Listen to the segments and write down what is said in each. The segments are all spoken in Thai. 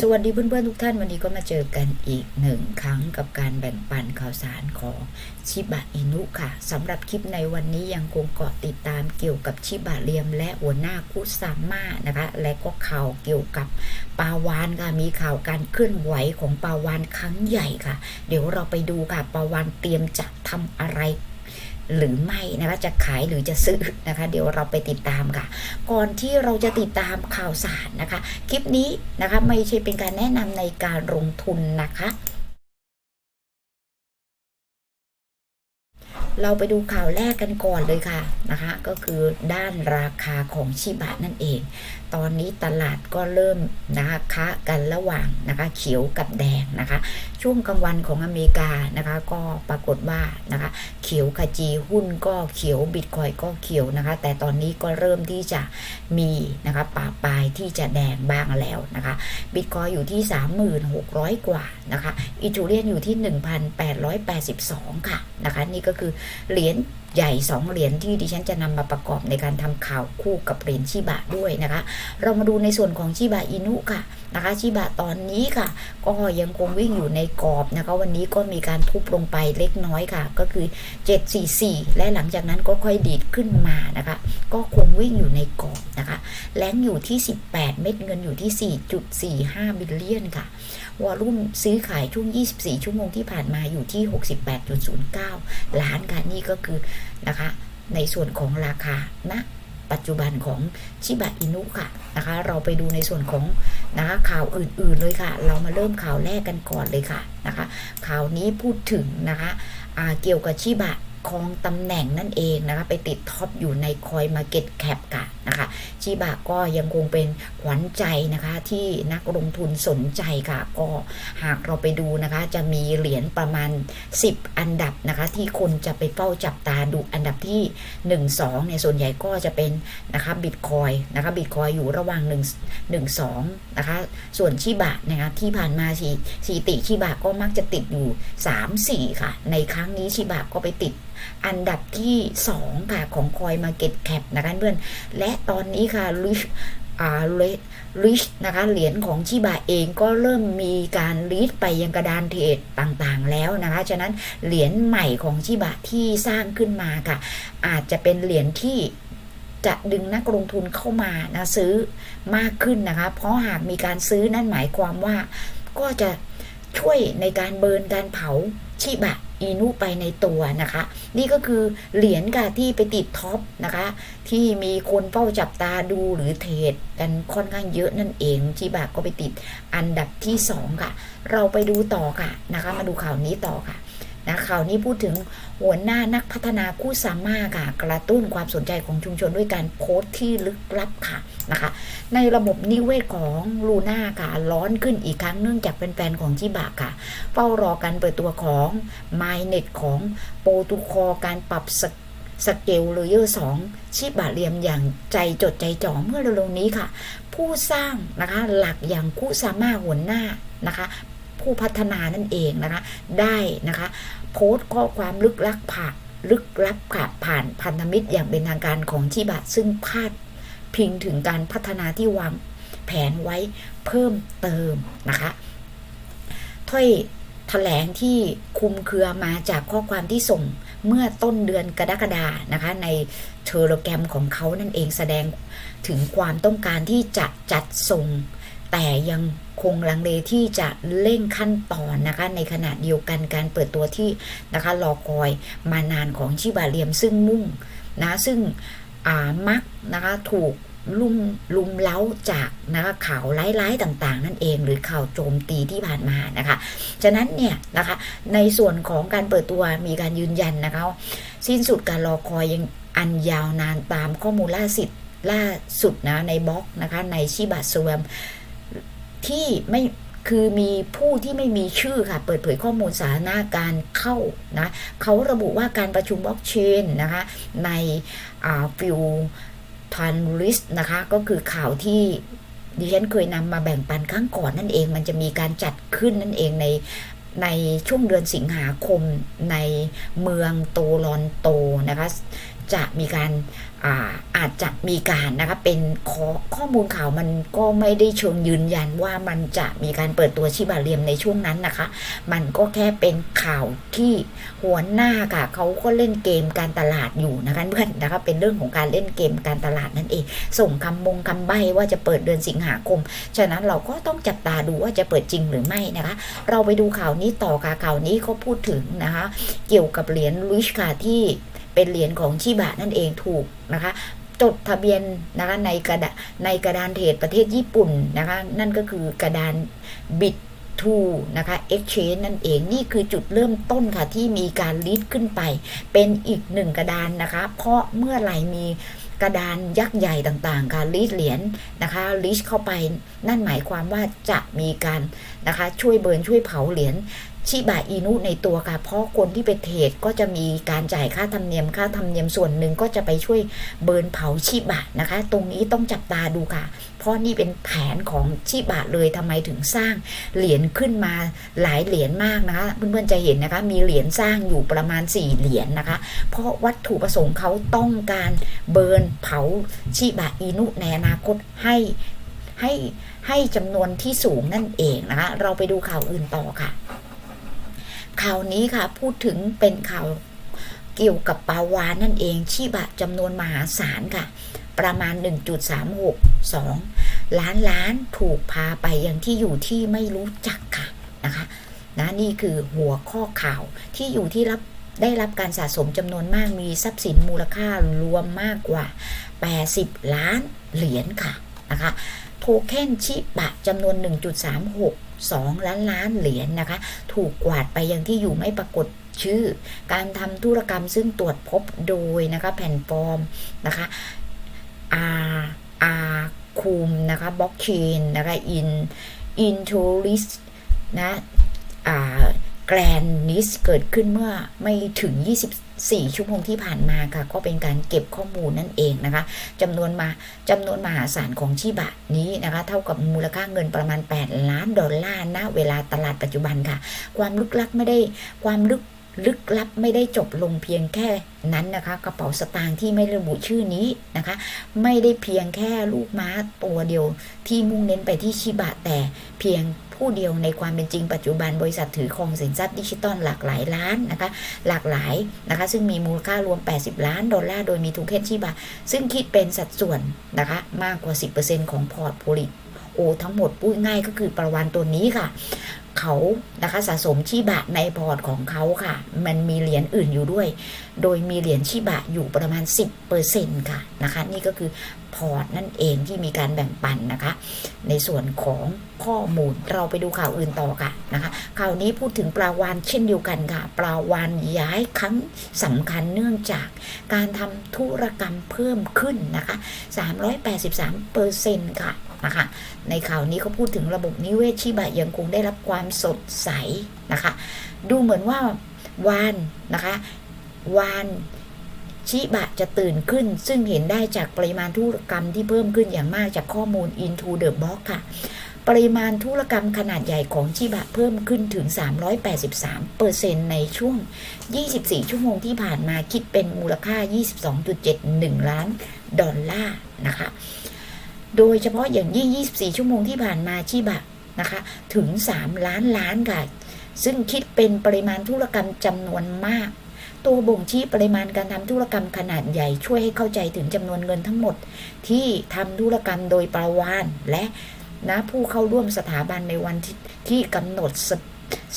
สวัสดีเพื่อนๆทุกท่านวันนี้ก็มาเจอกันอีกหนึ่งครั้งกับการแบ่งปันข่าวสารของชิบะอินุค่ะสำหรับคลิปในวันนี้ยังคงเกาะติดตามเกี่ยวกับชิบะเรียมและหัวหน้าคุซาม่านะคะ และก็ข่าวเกี่ยวกับปาวานค่ะมีข่าวการเคลื่อนไหวของปาวานครั้งใหญ่ค่ะ เดี๋ยวเราไปดูค่ะปาวานเตรียมจะทำอะไร หรือไม่นะคะจะขายหรือจะซื้อนะคะ เดี๋ยวเราไปติดตามค่ะ ก่อนที่เราจะติดตามข่าวสารนะคะ คลิปนี้นะคะไม่ใช่เป็นการแนะนำในการลงทุนนะคะ เราไปดูข่าวแรกกันก่อนเลยค่ะนะคะ ก็คือด้านราคาของชิบะนั่นเอง ตอนนี้ตลาดก็เริ่มนะคะค้ากันระหว่างนะคะเขียวกับแดงนะคะ ช่วงกลางวันของอเมริกานะคะก็ปรากฏว่านะคะเขียวขจีหุ้นก็เขียวบิตคอยก็เขียวนะคะ แต่ตอนนี้ก็เริ่มที่จะมีนะคะป่าปลายที่จะแดงบ้างแล้วนะคะบิตคอยอยู่ที่ 3600กว่านะคะอีทูเรียนอยู่ที่ 1,882 ค่ะนะคะ นี่ก็คือเหรียญ ใหญ่ 2 เหรียญที่ดิฉันจะนำมาประกอบในการทำข่าวคู่กับเหรียญชิบะด้วยนะคะ เรามาดูในส่วนของชิบะอินุค่ะนะคะชิบะตอนนี้ค่ะ ก็ยังคงวิ่งอยู่ในกรอบนะคะ วันนี้ก็มีการทุบลงไปเล็กน้อยค่ะ ก็คือ 744 และหลังจากนั้นก็ค่อยดีดขึ้นมานะคะ ก็คงวิ่งอยู่ในกรอบนะคะแรงอยู่ที่ 18 เม็ดเงินอยู่ที่ 4.45 บิลเลียนค่ะวอลุ่มซื้อขายช่วง 24 ชั่วโมงที่ผ่านมาอยู่ที่ 68.09 ล้านค่ะนี่ก็คือนะคะ ในส่วนของราคาณนะปัจจุบันของชิบะอินุค่ะนะคะ เราไปดูในส่วนของนะคะข่าวอื่นๆเลยค่ะ เรามาเริ่มข่าวแรกกันก่อนเลยค่ะนะคะ ข่าวนี้พูดถึงนะคะเกี่ยวกับชิบะ ครองตำแหน่งนั่นเองนะคะ ไปติดท็อปอยู่ในคอยมาเก็ตแคปค่ะนะคะชิบะก็ยังคงเป็นขวัญใจนะคะ ที่นักลงทุนสนใจค่ะ ก็หากเราไปดูนะคะ จะมีเหรียญประมาณ 10 อันดับนะคะ ที่คนจะไปเฝ้าจับตาดูอันดับที่ 1 2เนี่ยส่วนใหญ่ก็จะเป็นนะคะบิตคอยนะคะบิตคอยอยู่ระหว่าง 1 1 2นะคะ ส่วนชิบะนะคะที่ผ่านมาสีสีติชิบะก็มักจะติดอยู่ 3 4 ค่ะ ในครั้งนี้ชิบะก็ไปติดอันดับที่ 2 ค่ะ ของคอยมาเก็ตแคปนะคะเพื่อน และตอนนี้ค่ะลิชอ่าเลิชนะคะเหรียญของชิบะเองก็เริ่มมีการลีดไปยังกระดานเทรดต่างๆ แล้วนะคะ ฉะนั้นเหรียญใหม่ของชิบะที่สร้างขึ้นมาค่ะ อาจจะเป็นเหรียญที่จะดึงนักลงทุนเข้ามานะซื้อมากขึ้นนะคะ เพราะหากมีการซื้อนั่นหมายความว่าก็จะช่วยในการเบิร์นการเผาชิบะ อีนุไปในตัวนะคะ นี่ก็คือเหรียญค่ะที่ไปติดท็อปนะคะ ที่มีคนเฝ้าจับตาดูหรือเทรดกันค่อนข้างเยอะนั่นเองชิบะก็ไปติดอันดับที่ 2 ค่ะ เราไปดูต่อค่ะนะคะ มาดูข่าวนี้ต่อค่ะ นะข่าวนี้พูดถึงหัวหน้านักพัฒนาคู่สามาค่ะ กระตุ้นความสนใจของชุมชนด้วยการโพสต์ที่ลึกลับค่ะนะคะ ในระบบนิเวศของลูน่าค่ะร้อนขึ้นอีกครั้งเนื่องจากเป็นแฟนของชิบะค่ะ เฝ้ารอการเปิดตัวของ m y n e t ของโปรตุคอการปรับสสเกลเลเยอร์2ชิบะเรียมอย่างใจจดใจจ่อเมื่อเร็วๆนี้ค่ะ ผู้สร้างนะคะหลักอย่างคุซาม่าหัวหน้านะคะ ผู้พัฒนานั่นเองนะคะ ได้นะคะ โพสต์ข้อความลึกลับผ่าลึกลับค่ะผ่านพันธมิตรอย่างเป็นทางการของชิบะ ซึ่งพาดพิงถึงการพัฒนาที่วางแผนไว้เพิ่มเติมนะคะถ้อยแถลงที่คุมเครือมาจากข้อความที่ส่งเมื่อต้นเดือนกรกฎานะคะ ในเทอร์แกรมของเขานั่นเองแสดงถึงความต้องการที่จะจัดส่ง แต่ยังคงลังเลที่จะเร่งขั้นตอนนะคะในขณะเดียวกันการเปิดตัวที่นะคะรอคอยมานานของชิบาเรียมซึ่งมุ่งนะซึ่งมักนะคะถูกลุ่มลุมเล้าจากนะคะข่าวร้ายๆต่างๆ นั่นเองหรือข่าวโจมตีที่ผ่านมานะคะฉะนั้นเนี่ยนะคะในส่วนของการเปิดตัวมีการยืนยันนะคะสิ้นสุดการรอคอยยังอันยาวนานตามข้อมูลล่าสุดล่าสุดนะในบล็อกนะคะในชิบะสวม ที่ไม่คือมีผู้ที่ไม่มีชื่อค่ะ เปิดเผยข้อมูลสาธารณะการเข้านะเขาระบุว่าการประชุมบล็อกเชนนะคะ ในฟิลทันริสนะคะ ก็คือข่าวที่ดิฉันเคยนำมาแบ่งปันครั้งก่อนนั่นเอง มันจะมีการจัดขึ้นนั่นเองในในช่วงเดือนสิงหาคมในเมืองโตลอนโตนะคะ จะมีการ อาอาจจะมีการนะคะเป็นข้อข้อมูลข่าวมันก็ไม่ได้เชิงยืนยันว่ามันจะมีการเปิดตัวชิบาเรียมในช่วงนั้นนะคะ มันก็แค่เป็นข่าวที่หัวหน้าค่ะเขาก็เล่นเกมการตลาดอยู่นะคะเพื่อนนะคะเป็นเรื่องของการเล่นเกมการตลาดนั่นเอง ส่งคำมงคำใบ้ว่าจะเปิดเดือนสิงหาคม ฉะนั้นเราก็ต้องจับตาดูว่าจะเปิดจริงหรือไม่นะคะ เราไปดูข่าวนี้ต่อค่ะข่าวนี้เขาพูดถึงนะคะ เกี่ยวกับเหรียญลุชค่ะที่ เป็นเหรียญของชิบะนั่นเองถูกนะคะจดทะเบียนนะคะในกระดาในกระดานเทรดประเทศญี่ปุ่นนะคะนั่นก็คือกระดานบิตทูนะคะ Exchange นั่นเองนี่คือจุดเริ่มต้นค่ะที่มีการลิสขึ้นไป เป็นอีกหนึ่งกระดานนะคะ เพราะเมื่อไหร่มีกระดานยักษ์ใหญ่ต่างๆ การลิสเหรียญนะคะลิสเข้าไป นั่นหมายความว่าจะมีการนะคะช่วยเบิร์นช่วยเผาเหรียญ ชิบะอินุในตัวค่ะ เพราะคนที่ไปเทรดก็จะมีการจ่ายค่าธรรมเนียมค่าธรรมเนียมส่วนหนึ่งก็จะไปช่วยเบิร์นเผาชิบะนะคะ ตรงนี้ต้องจับตาดูค่ะ เพราะนี่เป็นแผนของชิบะเลยทำไมถึงสร้างเหรียญขึ้นมาหลายเหรียญมากนะคะเพื่อนๆจะเห็นนะคะ มีเหรียญสร้างอยู่ประมาณ 4 เหรียญนะคะ เพราะวัตถุประสงค์เขาต้องการเบิร์นเผาชิบะอินุในอนาคตให้ให้ให้จำนวนที่สูงนั่นเองนะคะ เราไปดูข่าวอื่นต่อค่ะ ข่าวนี้ค่ะพูดถึงเป็นข่าวเกี่ยวกับปลาวานนั่นเองชีบะจำนวนมหาศาลค่ะ ประมาณ 1.362 ล้านล้านถูกพาไปยังที่อยู่ที่ไม่รู้จักค่ะนะคะนะนี่คือหัวข้อข่าวที่อยู่ที่รับได้รับการสะสมจำนวนมากมีทรัพย์สินมูลค่ารวมมากกว่า 80 ล้านเหรียญค่ะนะคะโทเค็นชิบะจำนวน 2 ล้านล้านเหรียญนะคะ ถูกกวาดไปยังที่อยู่ไม่ปรากฏชื่อ การทำธุรกรรมซึ่งตรวจพบโดยนะคะแผ่นฟอร์มนะคะอาอาคุมนะคะบล็อกเชนนะคะอินอินทูริสนะอ่า แกรนนิสเกิดขึ้นเมื่อไม่ถึง 24 ชั่วโมงที่ผ่านมาค่ะ ก็เป็นการเก็บข้อมูลนั่นเองนะคะจำนวนมาจำนวนมหาศาลของชิบะนี้นะคะ เท่ากับมูลค่าเงินประมาณ 8 ล้านดอลลาร์ณเวลาตลาดปัจจุบันค่ะ ความลึกลับไม่ได้ความลึกลึกลับไม่ได้จบลงเพียงแค่นั้นนะคะ กระเป๋าสตางค์ที่ไม่ระบุชื่อนี้นะคะ ไม่ได้เพียงแค่ลูกม้าตัวเดียวที่มุ่งเน้นไปที่ชิบะแต่เพียง ผู้เดียวในความเป็นจริงปัจจุบันบริษัทถือครองสินทรัพย์ดิจิตอลหลากหลายล้านนะคะ หลากหลายนะคะ ซึ่งมีมูลค่ารวม 80 ล้านดอลลาร์โดยมีทูเคนชิบะซึ่งคิดเป็นสัดส่วนนะคะมากกว่า 10%ของพอร์ตโพลิโอทั้งหมดพูดง่ายก็คือประวันตัวนี้ค่ะ เขานะคะสะสมชิบะในพอร์ตของเขาค่ะ มันมีเหรียญอื่นอยู่ด้วย โดยมีเหรียญชิบะอยู่ประมาณ 10%ค่ะนะคะ นี่ก็คือพอร์ตนั่นเองที่มีการแบ่งปันนะคะ ในส่วนของข้อมูลเราไปดูข่าวอื่นต่อค่ะนะคะข่าวนี้พูดถึงปลาวานเช่นเดียวกันค่ะ ปลาวานย้ายครั้งสำคัญเนื่องจากการทำธุรกรรมเพิ่มขึ้นนะคะ 383%ค่ะ นะคะ ในข่าวนี้เขาพูดถึงระบบนิเวศชิบะยังคงได้รับความสดใสนะคะ ดูเหมือนว่าวานนะคะวานชิบะจะตื่นขึ้น ซึ่งเห็นได้จากปริมาณธุรกรรมที่เพิ่มขึ้นอย่างมากจากข้อมูล Into the Box ค่ะ ปริมาณธุรกรรมขนาดใหญ่ของชิบะเพิ่มขึ้นถึง 383%ในช่วง 24 ชั่วโมงที่ผ่านมาคิดเป็นมูลค่า 22.71 ล้านดอลลาร์นะคะ โดยเฉพาะอย่างยิ่ง 24 ชั่วโมงที่ผ่านมาชิบะนะคะ ถึง 3 ล้านล้านค่ะ ซึ่งคิดเป็นปริมาณธุรกรรมจำนวนมาก ตัวบ่งชี้ปริมาณการทำธุรกรรมขนาดใหญ่ช่วยให้เข้าใจถึงจำนวนเงินทั้งหมด ที่ทำธุรกรรมโดยประวานและนะผู้เข้าร่วมสถาบันในวันที่ที่กำหนดส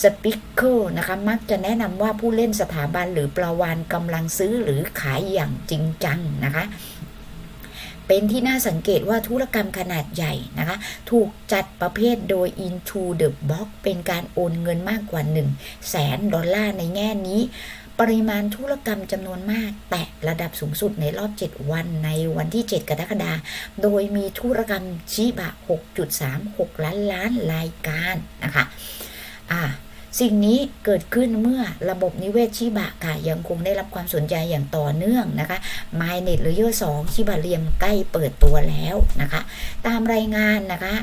สปิเกอร์นะคะมักจะแนะนำว่าผู้เล่นสถาบันหรือประวานกำลังซื้อหรือขายอย่างจริงจังนะคะ เป็นที่น่าสังเกตว่าธุรกรรมขนาดใหญ่นะคะ ถูกจัดประเภทโดย Into the Box เป็นการโอนเงินมากกว่า 1 0 0 0 0แสนดอลลาร์ในแง่นี้ ปริมาณธุรกรรมจำนวนมาก แตะระดับสูงสุดในรอบ 7 วันในวันที่ 7 กรกฎาคม โดยมีธุรกรรมชิบะ 6.36 ล้านล้านรายการนะคะ อ่า สิ่งนี้เกิดขึ้นเมื่อระบบนิเวศชิบะค่ะ ยังคงได้รับความสนใจอย่างต่อเนื่องนะคะไมเน็ตเลเยอร์สองชิบะเรียมใกล้เปิดตัวแล้วนะคะ ตามรายงานนะคะ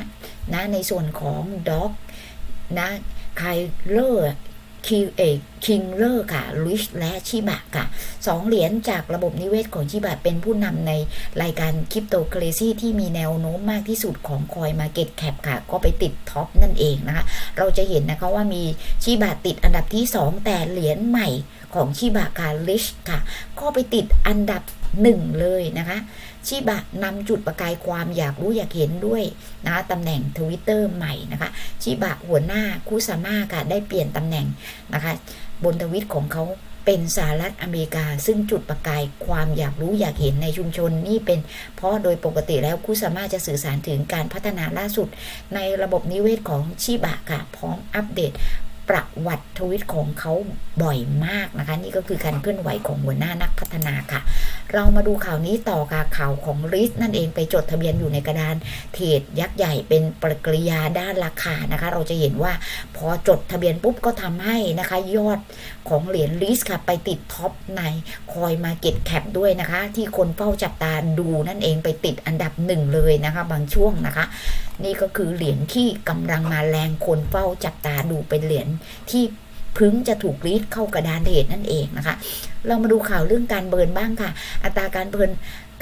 นะในส่วนของด็อกนะไคลเลอร์ คิเอคิงเลอร์ค่ะลิชและชิบะค่ะสองเหรียญจากระบบนิเวศของชิบะเป็นผู้นำในรายการคริปโตเคเรซีที่มีแนวโน้มมากที่สุดของคอยมาเก็ตแคปค่ะ ก็ไปติดท็อปนั่นเองนะคะ เราจะเห็นนะคะว่ามีชิบะติดอันดับที่ 2 แต่เหรียญใหม่ของชิบะค่ะลิชค่ะ ก็ไปติดอันดับ หนึ่งเลยนะคะชิบะนำจุดประกายความอยากรู้อยากเห็นด้วยนะคะตำแหน่งทวิตเตอร์ใหม่นะคะชิบะหัวหน้าคุซาม่าค่ะได้เปลี่ยนตำแหน่งนะคะบนทวิตของเขาเป็นสหรัฐอเมริกา ซึ่งจุดประกายความอยากรู้อยากเห็นในชุมชนนี่เป็นเพราะโดยปกติแล้วคุซาม่าจะสื่อสารถึงการพัฒนาล่าสุด ในระบบนิเวศของชิบะค่ะ พร้อมอัปเดตประวัติทวิตของเขาบ่อยมากนะคะ นี่ก็คือการเคลื่อนไหวของหัวหน้านักพัฒนาค่ะ เรามาดูข่าวนี้ต่อค่ะข่าวของริสนั่นเองไปจดทะเบียนอยู่ในกระดานเทรดยักษ์ใหญ่เป็นปฏิกิริยาด้านราคานะคะ เราจะเห็นว่าพอจดทะเบียนปุ๊บก็ทำให้นะคะยอดของเหรียญลิสค่ะไปติดท็อปในคอยมาเก็ตแคปด้วยนะคะ ที่คนเฝ้าจับตาดูนั่นเองไปติดอันดับหนึ่งเลยนะคะ บางช่วงนะคะ นี่ก็คือเหรียญที่กำลังมาแรงคนเฝ้าจับตาดูเป็นเหรียญที่พึงจะถูกรีดเข้ากระดานเทรดนั่นเองนะคะ เรามาดูข่าวเรื่องการเบิร์นบ้างค่ะ อัตราการเบิร์น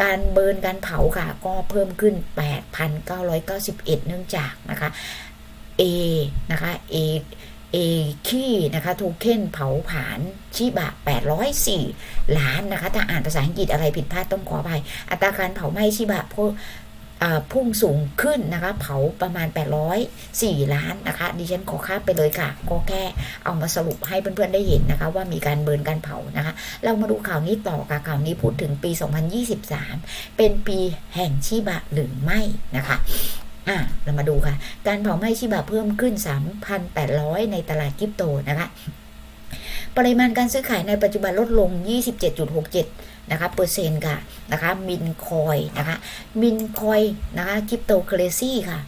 การเบิร์นการเผาค่ะ ก็เพิ่มขึ้น 8,991 เนื่องจากนะคะ A นะคะ A A ขี้นะคะโทเค็นเผาผาญชิบะ 804 ล้านนะคะ ถ้าอ่านภาษาอังกฤษอะไรผิดพลาดต้องขออภัยอัตราการเผาไหม้ชิบะ พุ่งสูงขึ้นนะคะ เผาประมาณ 804 ล้านนะคะ ดิฉันขอค่าไปเลยค่ะ ก็แค่เอามาสรุปให้เพื่อนๆได้เห็นนะคะ ว่ามีการเบิร์นการเผานะคะ เรามาดูข่าวนี้ต่อค่ะข่าวนี้พูดถึงปี 2023 เป็นปีแห่งชิบะหรือไม่นะคะอะเรามาดูค่ะ การเผาไหม้ชิบะเพิ่มขึ้น 3,800 ในตลาดคริปโตนะคะ ปริมาณการซื้อขายในปัจจุบันลดลง 27.67 นะคะเปอร์เซ็นต์ค่ะนะคะมินคอยนะคะมินคอยนะคะคริปโตเคอเรซีค่ะ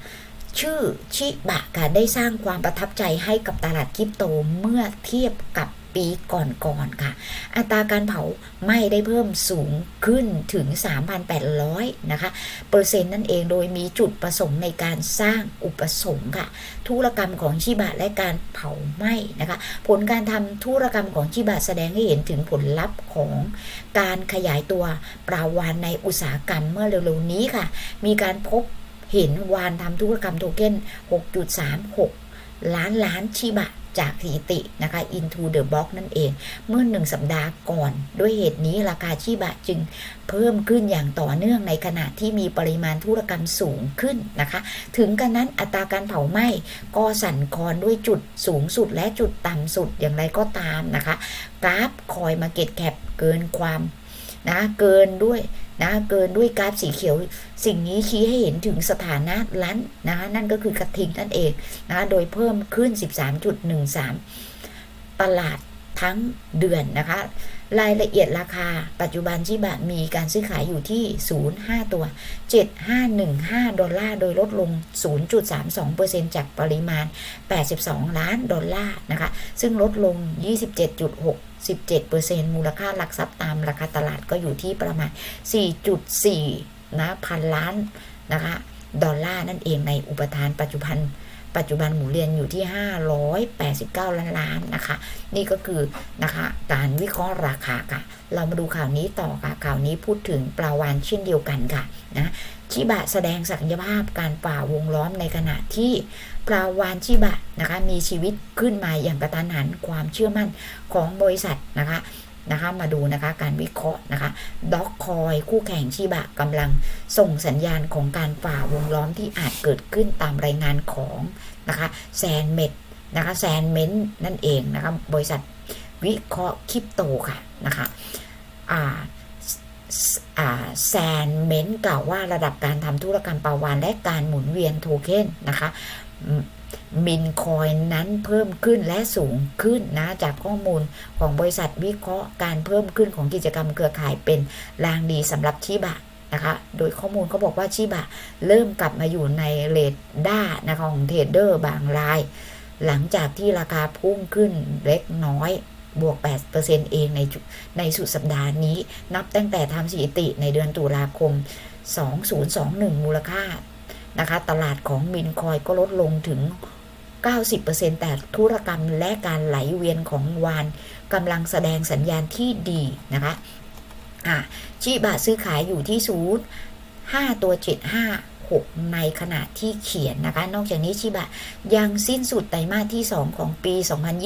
ชื่อชิบะค่ะได้สร้างความประทับใจให้กับตลาดคริปโตเมื่อเทียบกับ ปีก่อนๆค่ะ อัตราการเผาไหม้ได้เพิ่มสูงขึ้นถึง 3,800 นะคะ เปอร์เซ็นต์นั่นเองโดยมีจุดประสงค์ในการสร้างอุปสงค์ค่ะ ธุรกรรมของชิบะและการเผาไหม้นะคะ ผลการทำธุรกรรมของชิบะแสดงให้เห็นถึงผลลัพธ์ของการขยายตัวปลาวานในอุตสาหกรรมเมื่อเร็วๆนี้ค่ะ มีการพบเห็นวานทำธุรกรรมโทเค็น6.36 ล้านล้านชิบะ จากสถิตินะคะ into the box นั่นเอง เมื่อหนึ่งสัปดาห์ก่อน ด้วยเหตุนี้ราคาชิบะจึงเพิ่มขึ้นอย่างต่อเนื่องในขณะที่มีปริมาณธุรกรรมสูงขึ้นนะคะ ถึงกันนั้นอัตราการเผาไหม้ก็สั่นคลอนด้วยจุดสูงสุดและจุดต่ำสุดอย่างไรก็ตามนะคะ กราฟคอยมาเก็ตแคปเกินความ นะเกินด้วยนะเกินด้วยกราฟสีเขียวสิ่งนี้ชี้ให้เห็นถึงสถานะล้นนะคะนั่นก็คือกระทิงนั่นเองนะโดยเพิ่มขึ้น 13.13 ตลาดทั้งเดือนนะคะ รายละเอียดราคา ปัจจุบันชิบะมีการซื้อขายอยู่ที่ 0.5 ตัว 7515 ดอลลาร์ โดยลดลง 0.32%จากปริมาณ 82 ล้านดอลลาร์นะคะ ซึ่งลดลง 27.6 17%มูลค่าหลักทรัพย์ตามราคาตลาดก็อยู่ที่ประมาณ 4.4 นะพันล้านนะคะ ดอลลาร์นั่นเองในอุปทานปัจจุบัน ปัจจุบันหมุนเรียนอยู่ที่ 589 ล้านล้านนะคะ นี่ก็คือนะคะการวิเคราะห์ราคาค่ะ เรามาดูข่าวนี้ต่อค่ะข่าวนี้พูดถึงปลาวานเช่นเดียวกันค่ะนะชิบะแสดงศักยภาพการฝ่าวงล้อมในขณะที่ปลาวานชิบะนะคะมีชีวิตขึ้นมาอย่างกระตันหันความเชื่อมั่นของบริษัทนะคะ นะคะมาดูนะคะการวิเคราะห์นะคะด็อกคอยคู่แข่งชิบะกำลังส่งสัญญาณของการฝ่าวงล้อมที่อาจเกิดขึ้นตามรายงานของนะคะแซนเมดนะคะแซนเมนนั่นเองนะคะบริษัทวิเคราะห์คริปโตค่ะนะคะอ่าแซนเมนกล่าวว่าระดับการทำธุรกรรมปาวานและการหมุนเวียนโทเค็นนะคะ มินคอยนั้นเพิ่มขึ้นและสูงขึ้นนะจากข้อมูลของบริษัทวิเคราะห์การเพิ่มขึ้นของกิจกรรมเครือข่ายเป็นแรงดีสำหรับชิบะนะคะ โดยข้อมูลเขาบอกว่าชิบะเริ่มกลับมาอยู่ในเรดด้านะคะของเทรดเดอร์บางราย หลังจากที่ราคาพุ่งขึ้นเล็กน้อยบวก 8%เองในในสุดสัปดาห์นี้ นับตั้งแต่ทำสถิติในเดือนตุลาคม 2021 มูลค่านะคะ ตลาดของมินคอยก็ลดลงถึง 90%แต่ธุรกรรมและการไหลเวียนของวานกำลังแสดงสัญญาณที่ดีนะคะอะชิบะซื้อขายอยู่ที่ศูนย์5ตัว756 ในขณะที่เขียนนะคะ นอกจากนี้ชิบะยังสิ้นสุดไตรมาสที่ 2 ของปี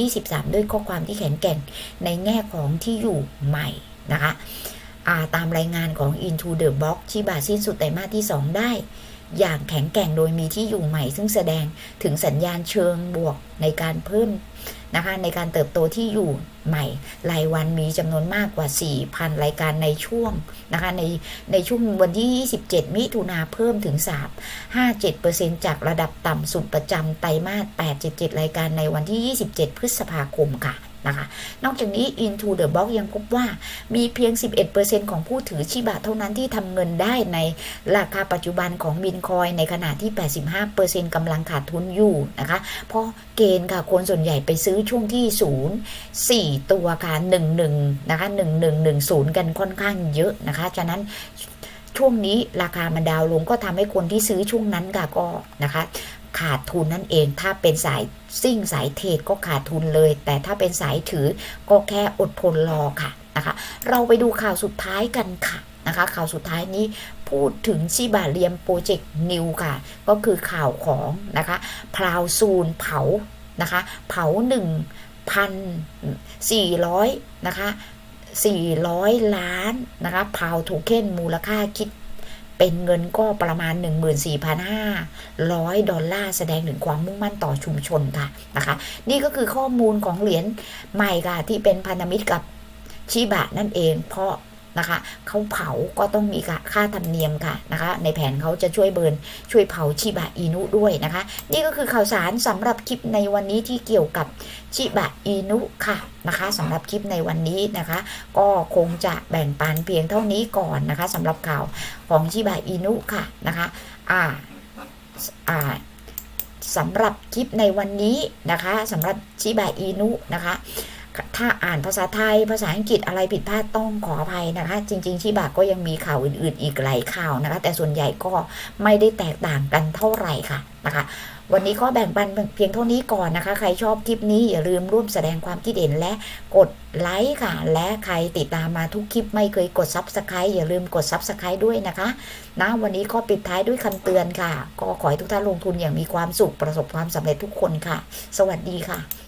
2023 ด้วยข้อความที่แข็งแกร่งในแง่ของที่อยู่ใหม่นะคะาตามรายงานของ Into the Box ชิบะสิ้นสุดไตรมาสที่ 2 ได้ อย่างแข็งแกร่งโดยมีที่อยู่ใหม่ ซึ่งแสดงถึงสัญญาณเชิงบวกในการเพิ่มนะคะในการเติบโตที่อยู่ใหม่ รายวันมีจำนวนมากกว่า 4,000 รายการในช่วงนะคะในในช่วงวันที่ 27 มิถุนาเพิ่มถึง 3 57%จากระดับต่ำสุดประจำไตรมาส 87 รายการในวันที่ 27 พฤษภาคมค่ะ นะคะ นอกจากนี้ Into the Box ยังพบว่ามีเพียง 11%ของผู้ถือชิบะเท่านั้นที่ทำเงินได้ในราคาปัจจุบันของบินคอยในขณะที่ 85%กำลังขาดทุนอยู่นะคะ เพราะเกณฑ์ค่ะคนส่วนใหญ่ไปซื้อช่วงที่ 0 4 ตัวค่ะ11 นะคะ 1110 กันค่อนข้างเยอะนะคะ ฉะนั้นช่วงนี้ราคามันดาวน์ลงก็ทำให้คนที่ซื้อช่วงนั้นค่ะก็นะคะ ขาดทุนนั่นเอง ถ้าเป็นสายซิ่งสายเทรดก็ขาดทุนเลย แต่ถ้าเป็นสายถือก็แค่อดทนรอค่ะนะคะ เราไปดูข่าวสุดท้ายกันค่ะนะคะ ข่าวสุดท้ายนี้พูดถึงชิบาเรียมโปรเจกต์นิวค่ะ ก็คือข่าวของนะคะพราวซูนเผานะคะ เผาหนึ่งพันสี่ร้อยนะคะสี่ร้อยล้านนะคะพาวทูเค็นมูลค่าคิด เป็นเงินก็ประมาณ 14,500 ดอลลาร์แสดงถึงความมุ่งมั่นต่อชุมชนค่ะนะคะ นี่ก็คือข้อมูลของเหรียญใหม่ค่ะที่เป็นพันธมิตรกับชิบะนั่นเอง เพราะ นะคะเขาเผาก็ต้องมีค่าธรรมเนียมค่ะนะคะ ในแผนเขาจะช่วยเบิร์นช่วยเผาชิบะอินุด้วยนะคะ นี่ก็คือข่าวสารสำหรับคลิปในวันนี้ที่เกี่ยวกับชิบะอินุค่ะนะคะสำหรับคลิปในวันนี้นะคะ ก็คงจะแบ่งปันเพียงเท่านี้ก่อนนะคะสำหรับข่าวของชิบะอินุค่ะนะคะอ่าอ่าสำหรับคลิปในวันนี้นะคะสำหรับชิบะอินุนะคะ ถ้าอ่านภาษาไทย ภาษาอังกฤษอะไรผิดพลาดต้องขออภัยนะคะ จริงๆชิบะก็ยังมีข่าวอื่น ๆ อีกหลายข่าวนะคะ แต่ส่วนใหญ่ก็ไม่ได้แตกต่างกันเท่าไหร่ค่ะนะคะวันนี้ก็แบ่งปันเพียงเท่านี้ก่อนนะคะ ใครชอบคลิปนี้อย่าลืมร่วมแสดงความคิดเห็นและกดไลค์ค่ะ และใครติดตามมาทุกคลิปไม่เคยกดซับสไครต์อย่าลืมกดซับสไครต์ด้วยนะคะนะวันนี้ก็ปิดท้ายด้วยคำเตือนค่ะ ก็ขอให้ทุกท่านลงทุนอย่างมีความสุขประสบความสำเร็จทุกคนค่ะ สวัสดีค่ะ